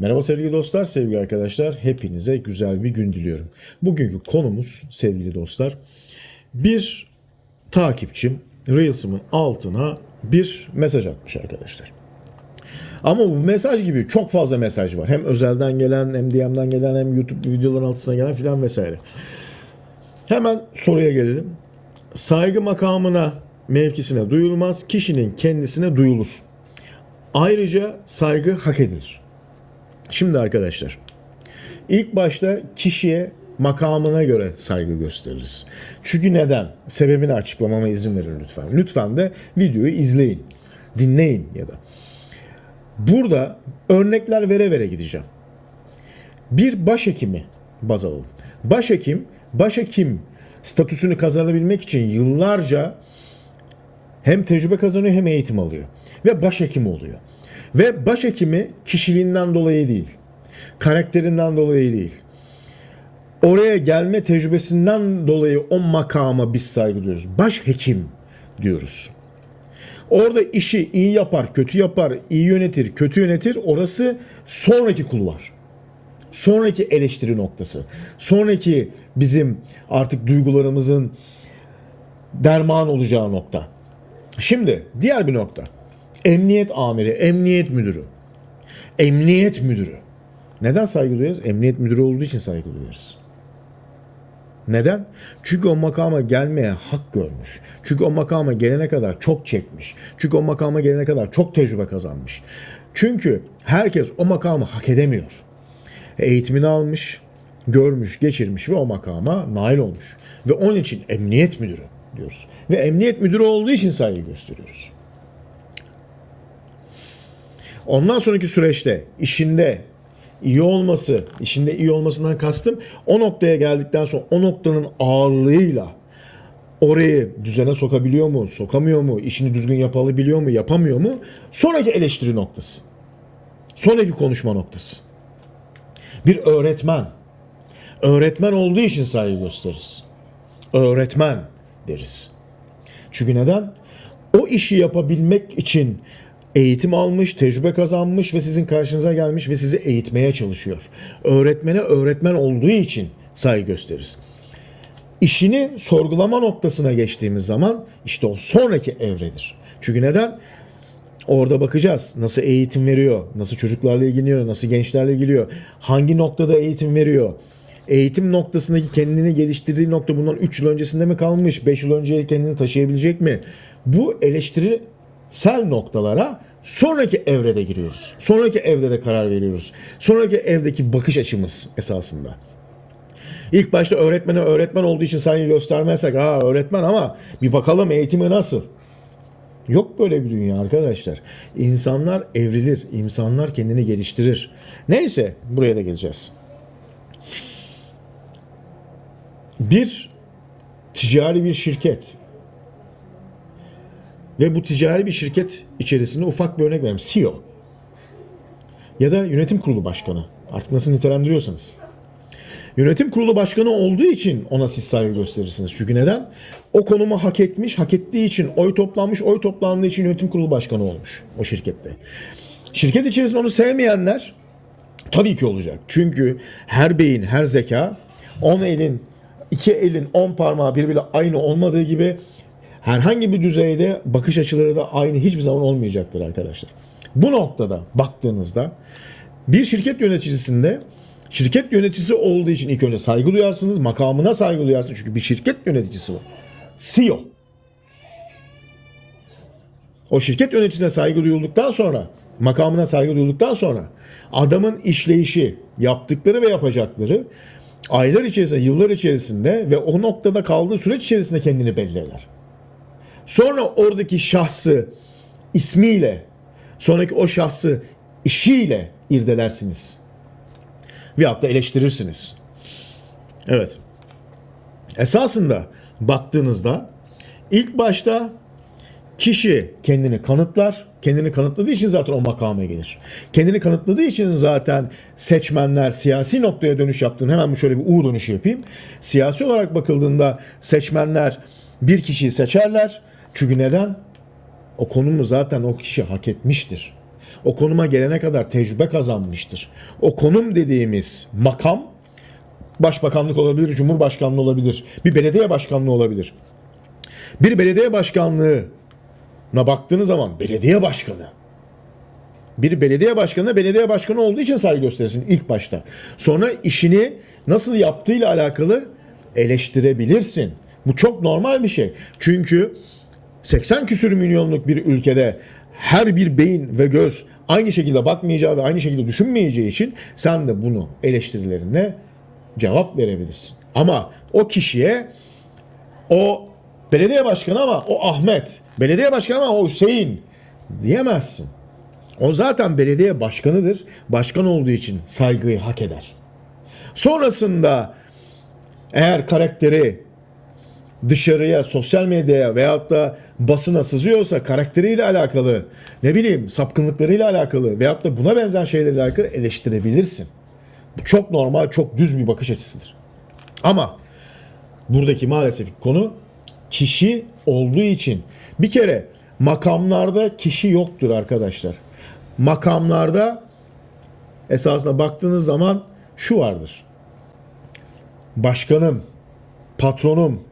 Merhaba sevgili dostlar, sevgili arkadaşlar. Hepinize güzel bir gün diliyorum. Bugünkü konumuz sevgili dostlar. Bir takipçim Reels'ımın altına bir mesaj atmış arkadaşlar. Ama bu mesaj gibi çok fazla mesaj var. Hem özelden gelen, hem DM'den gelen, hem YouTube videoların altına gelen filan vesaire. Hemen soruya gelelim. Saygı makamına, mevkisine duyulmaz, kişinin kendisine duyulur. Ayrıca saygı hak edilir. Şimdi arkadaşlar, ilk başta kişiye makamına göre saygı gösteririz. Çünkü neden? Sebebini açıklamama izin verin lütfen. Lütfen de videoyu izleyin, dinleyin ya da. Burada örnekler vere vere gideceğim. Bir başhekimi baz alalım. Başhekim, başhekim statüsünü kazanabilmek için yıllarca hem tecrübe kazanıyor hem eğitim alıyor. Ve başhekim oluyor. Ve başhekimi kişiliğinden dolayı değil, karakterinden dolayı değil, oraya gelme tecrübesinden dolayı o makama biz saygı duyuyoruz. Başhekim diyoruz. Orada işi iyi yapar, kötü yapar, iyi yönetir, kötü yönetir. Orası sonraki kulvar. Sonraki eleştiri noktası. Sonraki bizim artık duygularımızın derman olacağı nokta. Şimdi diğer bir nokta. Emniyet amiri, emniyet müdürü. Emniyet müdürü. Neden saygı duyarız? Emniyet müdürü olduğu için saygı duyarız. Neden? Çünkü o makama gelmeye hak görmüş. Çünkü o makama gelene kadar çok çekmiş. Çünkü o makama gelene kadar çok tecrübe kazanmış. Çünkü herkes o makamı hak edemiyor. Eğitimini almış, görmüş, geçirmiş ve o makama nail olmuş. Ve onun için emniyet müdürü diyoruz. Ve emniyet müdürü olduğu için saygı gösteriyoruz. Ondan sonraki süreçte işinde iyi olması, işinde iyi olmasından kastım o noktaya geldikten sonra o noktanın ağırlığıyla orayı düzene sokabiliyor mu, sokamıyor mu, işini düzgün yapabiliyor mu, yapamıyor mu? Sonraki eleştiri noktası. Sonraki konuşma noktası. Bir öğretmen. Öğretmen olduğu için saygı gösteririz. Öğretmen deriz. Çünkü neden? O işi yapabilmek için eğitim almış, tecrübe kazanmış ve sizin karşınıza gelmiş ve sizi eğitmeye çalışıyor. Öğretmene öğretmen olduğu için saygı gösteririz. İşini sorgulama noktasına geçtiğimiz zaman işte o sonraki evredir. Çünkü neden? Orada bakacağız nasıl eğitim veriyor, nasıl çocuklarla ilgileniyor, nasıl gençlerle ilgiliyor, hangi noktada eğitim veriyor. Eğitim noktasındaki kendini geliştirdiği nokta bundan 3 yıl öncesinde mi kalmış, 5 yıl önce kendini taşıyabilecek mi? Bu eleştirisel noktalara sonraki evrede giriyoruz. Sonraki evrede karar veriyoruz. Sonraki evdeki bakış açımız esasında. İlk başta öğretmene öğretmen olduğu için saygı göstermezsek, aa öğretmen ama bir bakalım eğitimi nasıl? Yok böyle bir dünya arkadaşlar. İnsanlar evrilir, insanlar kendini geliştirir. Neyse buraya da geleceğiz. Bir ticari bir şirket ve bu ticari bir şirket içerisinde ufak bir örnek vereyim. CEO ya da yönetim kurulu başkanı artık nasıl nitelendiriyorsanız. Yönetim kurulu başkanı olduğu için ona siz saygı gösterirsiniz. Çünkü neden? O konumu hak etmiş, hak ettiği için oy toplanmış, oy toplandığı için yönetim kurulu başkanı olmuş o şirkette. Şirket içerisinde onu sevmeyenler tabii ki olacak. Çünkü her beyin, her zeka 10 elin, iki elin 10 parmağı birbiriyle aynı olmadığı gibi herhangi bir düzeyde bakış açıları da aynı hiçbir zaman olmayacaktır arkadaşlar. Bu noktada baktığınızda bir şirket yöneticisinde şirket yöneticisi olduğu için ilk önce saygı duyarsınız. Makamına saygı duyarsınız. Çünkü bir şirket yöneticisi var. CEO. O şirket yöneticisine saygı duyulduktan sonra, makamına saygı duyulduktan sonra adamın işleyişi, yaptıkları ve yapacakları aylar içerisinde, yıllar içerisinde ve o noktada kaldığı süreç içerisinde kendini belli eder. Sonra oradaki şahsı ismiyle, sonraki o şahsı işiyle irdelersiniz. Veyahut da eleştirirsiniz. Evet. Esasında baktığınızda ilk başta kişi kendini kanıtlar. Kendini kanıtladığı için zaten o makama gelir. Kendini kanıtladığı için zaten seçmenler siyasi noktaya dönüş yaptığını hemen şöyle bir U dönüşü yapayım. Siyasi olarak bakıldığında seçmenler bir kişiyi seçerler. Çünkü neden? O konumu zaten o kişi hak etmiştir. O konuma gelene kadar tecrübe kazanmıştır. O konum dediğimiz makam başbakanlık olabilir, cumhurbaşkanlığı olabilir, bir belediye başkanlığı olabilir. Bir belediye başkanlığına baktığınız zaman belediye başkanı bir belediye başkanına belediye başkanı olduğu için saygı gösterirsin ilk başta. Sonra işini nasıl yaptığıyla alakalı eleştirebilirsin. Bu çok normal bir şey. Çünkü 80 küsür milyonluk bir ülkede her bir beyin ve göz aynı şekilde bakmayacağı ve aynı şekilde düşünmeyeceği için sen de bunu eleştirilerine cevap verebilirsin. Ama o kişiye o belediye başkanı ama o Ahmet, belediye başkanı ama o Hüseyin diyemezsin. O zaten belediye başkanıdır. Başkan olduğu için saygıyı hak eder. Sonrasında eğer karakteri dışarıya, sosyal medyaya veyahut da basına sızıyorsa karakteriyle alakalı, ne bileyim sapkınlıklarıyla alakalı veyahut da buna benzer şeylerle alakalı eleştirebilirsin. Bu çok normal, çok düz bir bakış açısıdır. Ama buradaki maalesef konu kişi olduğu için bir kere makamlarda kişi yoktur arkadaşlar. Makamlarda esasında baktığınız zaman şu vardır. Başkanım, patronum.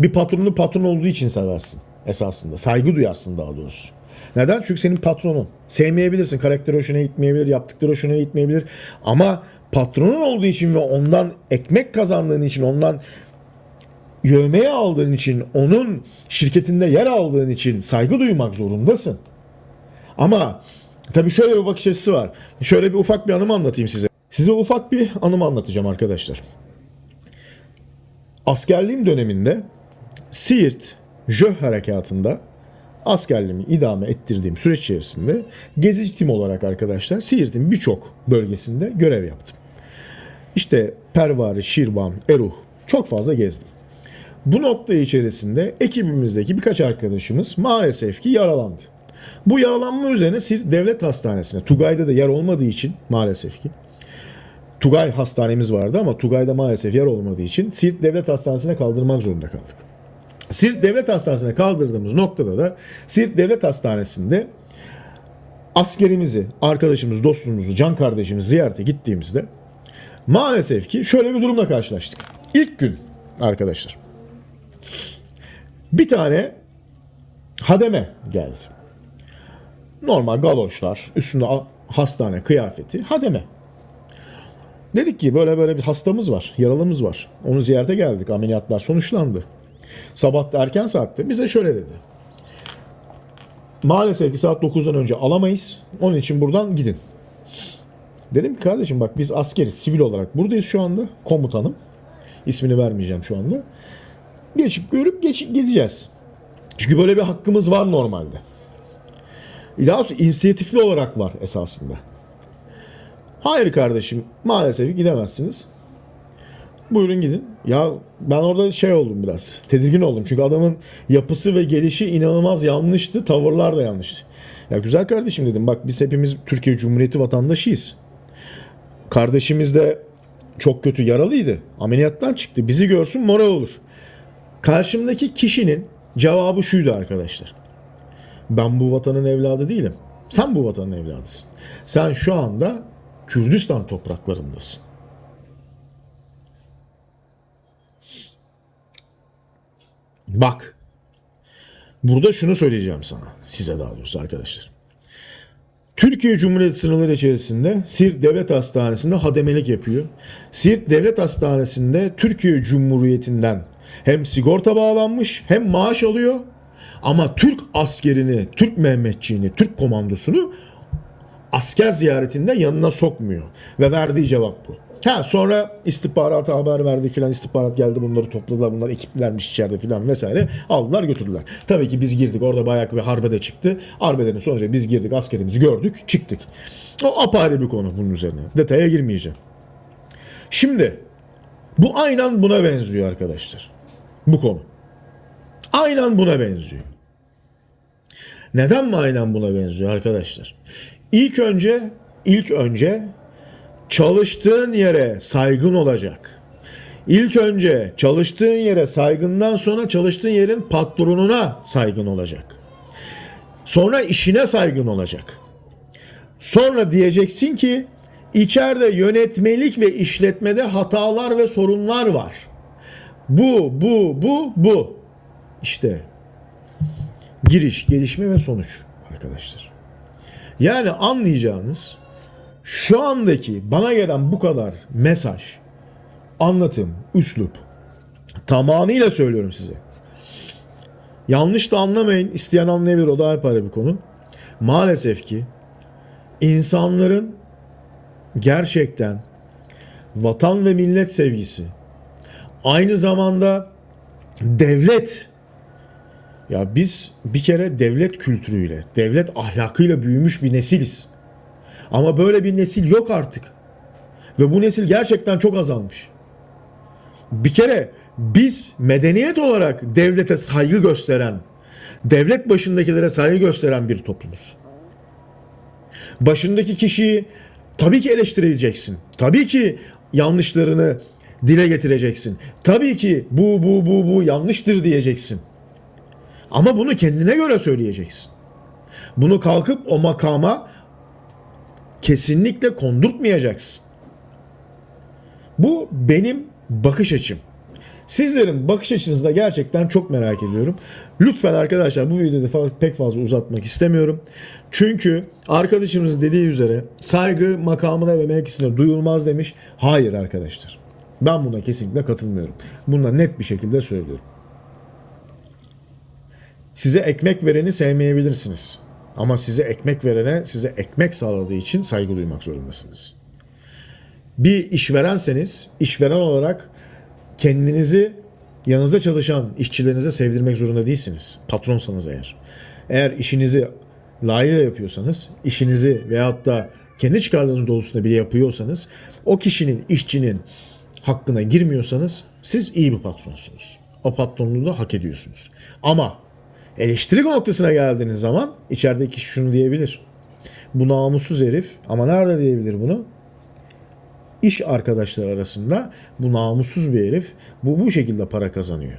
Bir patronu patron olduğu için seversin esasında. Saygı duyarsın daha doğrusu. Neden? Çünkü senin patronun. Sevmeyebilirsin. Karakteri hoşuna gitmeyebilir. Yaptıkları hoşuna gitmeyebilir. Ama patronun olduğu için ve ondan ekmek kazandığın için, ondan yövmeye aldığın için, onun şirketinde yer aldığın için saygı duymak zorundasın. Ama tabii şöyle bir bakış açısı var. Şöyle bir ufak bir anımı anlatayım size. Size ufak bir anımı anlatacağım arkadaşlar. Askerliğim döneminde Siirt Jö harekatında askerliğimi idame ettirdiğim süreç içerisinde gezici tim olarak arkadaşlar Siirt'in birçok bölgesinde görev yaptım. İşte Pervari, Şirvan, Eruh çok fazla gezdim. Bu nokta içerisinde ekibimizdeki birkaç arkadaşımız maalesef ki yaralandı. Bu yaralanma üzerine Siirt Devlet Hastanesi'ne, Tugay'da da yer olmadığı için maalesef ki Tugay hastanemiz vardı ama Tugay'da maalesef yer olmadığı için Siirt Devlet Hastanesi'ne kaldırmak zorunda kaldık. Siirt Devlet Hastanesi'ne kaldırdığımız noktada da Siirt Devlet Hastanesi'nde askerimizi, arkadaşımız, dostumuzu, can kardeşimizi ziyarete gittiğimizde maalesef ki şöyle bir durumla karşılaştık. İlk gün arkadaşlar bir tane hademe geldi. Normal galoşlar, üstünde hastane kıyafeti, hademe. Dedik ki böyle böyle bir hastamız var, yaralımız var. Onu ziyarete geldik. Ameliyatlar sonuçlandı. Sabah da erken saatte bize şöyle dedi. Maalesef ki saat 9'dan önce alamayız. Onun için buradan gidin. Dedim ki kardeşim bak biz askeriz, sivil olarak buradayız şu anda. Komutanım. İsmini vermeyeceğim şu anda. Geçip görüp geçip gideceğiz. Çünkü böyle bir hakkımız var normalde. Daha doğrusu inisiyatifli olarak var esasında. Hayır kardeşim maalesef gidemezsiniz. Buyurun gidin. Ya ben orada şey oldum biraz. Tedirgin oldum. Çünkü adamın yapısı ve gelişi inanılmaz yanlıştı. Tavırlar da yanlıştı. Ya güzel kardeşim dedim. Bak biz hepimiz Türkiye Cumhuriyeti vatandaşıyız. Kardeşimiz de çok kötü yaralıydı. Ameliyattan çıktı. Bizi görsün moral olur. Karşımdaki kişinin cevabı şuydu arkadaşlar. Ben bu vatanın evladı değilim. Sen bu vatanın evladısın. Sen şu anda Kürdistan topraklarındasın. Bak. Burada şunu söyleyeceğim sana. Size daha doğrusu arkadaşlar. Türkiye Cumhuriyeti sınırları içerisinde Siirt Devlet Hastanesi'nde hademelik yapıyor. Siirt Devlet Hastanesi'nde Türkiye Cumhuriyeti'nden hem sigorta bağlanmış hem maaş alıyor. Ama Türk askerini, Türk Mehmetçiğini, Türk komandosunu asker ziyaretinde yanına sokmuyor. Ve verdiği cevap bu. Ha sonra istihbarata haber verdik filan istihbarat geldi bunları topladılar bunlar ekiplermiş içeride filan vesaire aldılar götürdüler. Tabii ki biz girdik orada bayağı bir harbede çıktı. Arbedenin sonucu biz girdik askerimizi gördük çıktık. O apayrı bir konu bunun üzerine. Detaya girmeyeceğim. Şimdi bu aynen buna benziyor arkadaşlar. Bu konu. Aynen buna benziyor. Neden mi aynen buna benziyor arkadaşlar? İlk önce ilk önce çalıştığın yere saygın olacak. İlk önce çalıştığın yere saygından sonra çalıştığın yerin patronuna saygın olacak. Sonra işine saygın olacak. Sonra diyeceksin ki içeride yönetmelik ve işletmede hatalar ve sorunlar var. Bu, bu, bu, bu. İşte giriş, gelişme ve sonuç arkadaşlar. Yani anlayacağınız şu andaki bana gelen bu kadar mesaj, anlatım, üslup tamamıyla söylüyorum size. Yanlış da anlamayın. isteyen anlayabilir. O da ayrı bir konu. Maalesef ki insanların gerçekten vatan ve millet sevgisi aynı zamanda devlet ya biz bir kere devlet kültürüyle, devlet ahlakıyla büyümüş bir nesiliz. Ama böyle bir nesil yok artık. Ve bu nesil gerçekten çok azalmış. Bir kere biz medeniyet olarak devlete saygı gösteren, devlet başındakilere saygı gösteren bir toplumuz. Başındaki kişiyi tabii ki eleştireceksin. Tabii ki yanlışlarını dile getireceksin. Tabii ki bu bu bu bu yanlıştır diyeceksin. Ama bunu kendine göre söyleyeceksin. Bunu kalkıp o makama kesinlikle kondurtmayacaksın. Bu benim bakış açım. Sizlerin bakış açınızı da gerçekten çok merak ediyorum. Lütfen arkadaşlar bu videoda pek fazla uzatmak istemiyorum. Çünkü arkadaşımız dediği üzere saygı makamına ve mevkisine duyulmaz demiş. Hayır arkadaşlar. Ben buna kesinlikle katılmıyorum. Bunu net bir şekilde söylüyorum. Size ekmek vereni sevmeyebilirsiniz. Ama size ekmek verene size ekmek sağladığı için saygı duymak zorundasınız. Bir işverenseniz işveren olarak kendinizi yanınızda çalışan işçilerinize sevdirmek zorunda değilsiniz. Patronsanız eğer. Eğer işinizi layığıyla yapıyorsanız, işinizi veyahut da kendi çıkarlarınız doğrultusunda bile yapıyorsanız, o kişinin, işçinin hakkına girmiyorsanız siz iyi bir patronsunuz. O patronluğu da hak ediyorsunuz. Ama eleştiri noktasına geldiğiniz zaman içerideki kişi şunu diyebilir. Bu namussuz herif ama nerede diyebilir bunu? iş arkadaşları arasında bu namussuz bir herif bu bu şekilde para kazanıyor.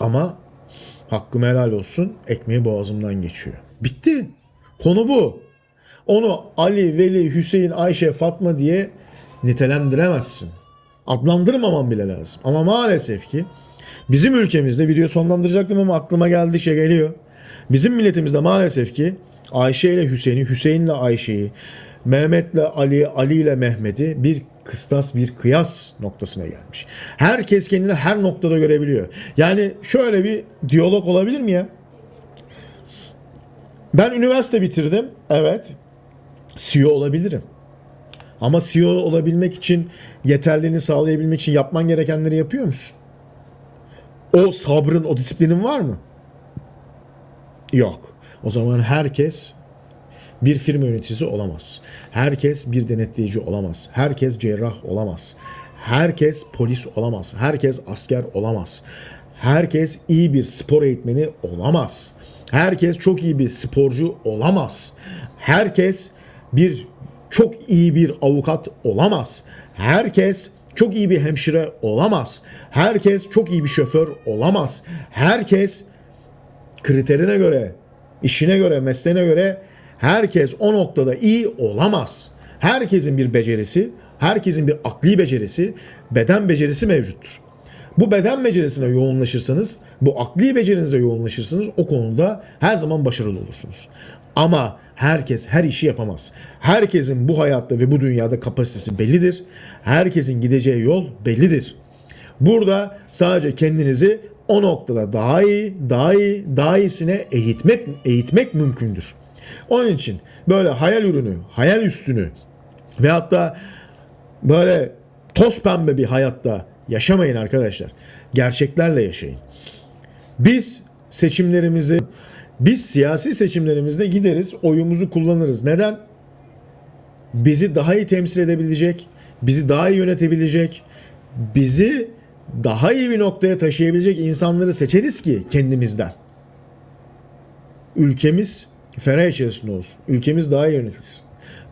Ama hakkım helal olsun ekmeği boğazımdan geçiyor. Bitti. Konu bu. Onu Ali, Veli, Hüseyin, Ayşe, Fatma diye nitelendiremezsin. Adlandırmaman bile lazım. Ama maalesef ki bizim ülkemizde video sonlandıracaktım ama aklıma geldi şey geliyor. Bizim milletimizde maalesef ki Ayşe ile Hüseyin'i, Hüseyin ile Ayşe'yi, Mehmet'le Ali, Ali ile Mehmet'i bir kıstas, bir kıyas noktasına gelmiş. Herkes kendini her noktada görebiliyor. Yani şöyle bir diyalog olabilir mi ya? Ben üniversite bitirdim. Evet. CEO olabilirim. Ama CEO olabilmek için yeterliliğini sağlayabilmek için yapman gerekenleri yapıyor musun? O sabrın, o disiplinin var mı? Yok. O zaman herkes bir firma yöneticisi olamaz. Herkes bir denetleyici olamaz. Herkes cerrah olamaz. Herkes polis olamaz. Herkes asker olamaz. Herkes iyi bir spor eğitmeni olamaz. Herkes çok iyi bir sporcu olamaz. Herkes bir çok iyi bir avukat olamaz. Herkes çok iyi bir hemşire olamaz. Herkes çok iyi bir şoför olamaz. Herkes kriterine göre, işine göre, mesleğine göre herkes o noktada iyi olamaz. Herkesin bir becerisi, herkesin bir akli becerisi, beden becerisi mevcuttur. Bu beden becerisine yoğunlaşırsanız, bu akli becerinize yoğunlaşırsanız o konuda her zaman başarılı olursunuz. Ama herkes her işi yapamaz. Herkesin bu hayatta ve bu dünyada kapasitesi bellidir. Herkesin gideceği yol bellidir. Burada sadece kendinizi o noktada daha iyi, daha iyi, daha iyisine eğitmek, eğitmek mümkündür. Onun için böyle hayal ürünü, hayal üstünü ve hatta böyle toz pembe bir hayatta yaşamayın arkadaşlar. Gerçeklerle yaşayın. Biz seçimlerimizi biz siyasi seçimlerimizde gideriz, oyumuzu kullanırız. Neden? Bizi daha iyi temsil edebilecek, bizi daha iyi yönetebilecek, bizi daha iyi bir noktaya taşıyabilecek insanları seçeriz ki kendimizden. Ülkemiz ferah içerisinde olsun. Ülkemiz daha iyi yönetilsin.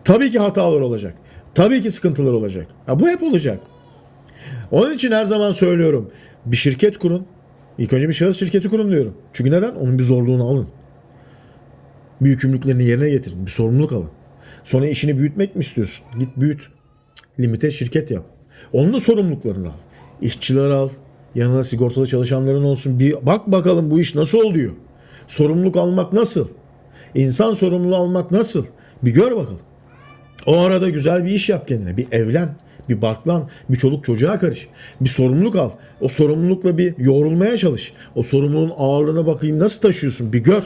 Tabii ki hatalar olacak. Tabii ki sıkıntılar olacak. Ya bu hep olacak. Onun için her zaman söylüyorum. Bir şirket kurun. İlk önce bir şahıs şirketi kurun diyorum. Çünkü neden? Onun bir zorluğunu alın. Bir yükümlülüklerini yerine getirin. Bir sorumluluk alın. Sonra işini büyütmek mi istiyorsun? Git büyüt. Limite şirket yap. Onun da sorumluluklarını al. İşçiler al. Yanına sigortalı çalışanların olsun. Bir bak bakalım bu iş nasıl oluyor. Sorumluluk almak nasıl? İnsan sorumluluğu almak nasıl? Bir gör bakalım. O arada güzel bir iş yap kendine. Bir evlen, bir barklan, bir çoluk çocuğa karış. Bir sorumluluk al. O sorumlulukla bir yoğrulmaya çalış. O sorumluluğun ağırlığına bakayım nasıl taşıyorsun bir gör.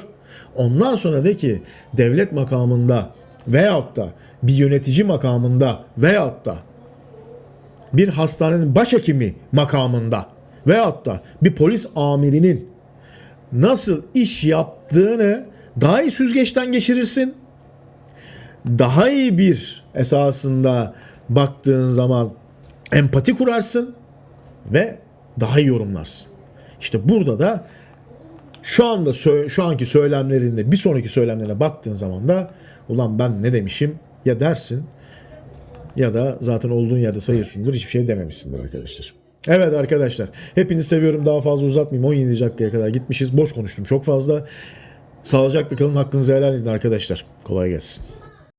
Ondan sonra de ki devlet makamında veyahut da bir yönetici makamında veyahut da bir hastanenin başhekimi makamında veyahut da bir polis amirinin nasıl iş yaptığını daha iyi süzgeçten geçirirsin daha iyi bir esasında baktığın zaman empati kurarsın ve daha iyi yorumlarsın. İşte burada da şu anda şu anki söylemlerinde bir sonraki söylemlerine baktığın zaman da ulan ben ne demişim ya dersin ya da zaten olduğun yerde sayıyorsundur hiçbir şey dememişsindir arkadaşlar. Evet arkadaşlar hepinizi seviyorum daha fazla uzatmayayım 17 dakikaya kadar gitmişiz boş konuştum çok fazla. Sağlıcakla kalın hakkınızı helal edin arkadaşlar. Kolay gelsin.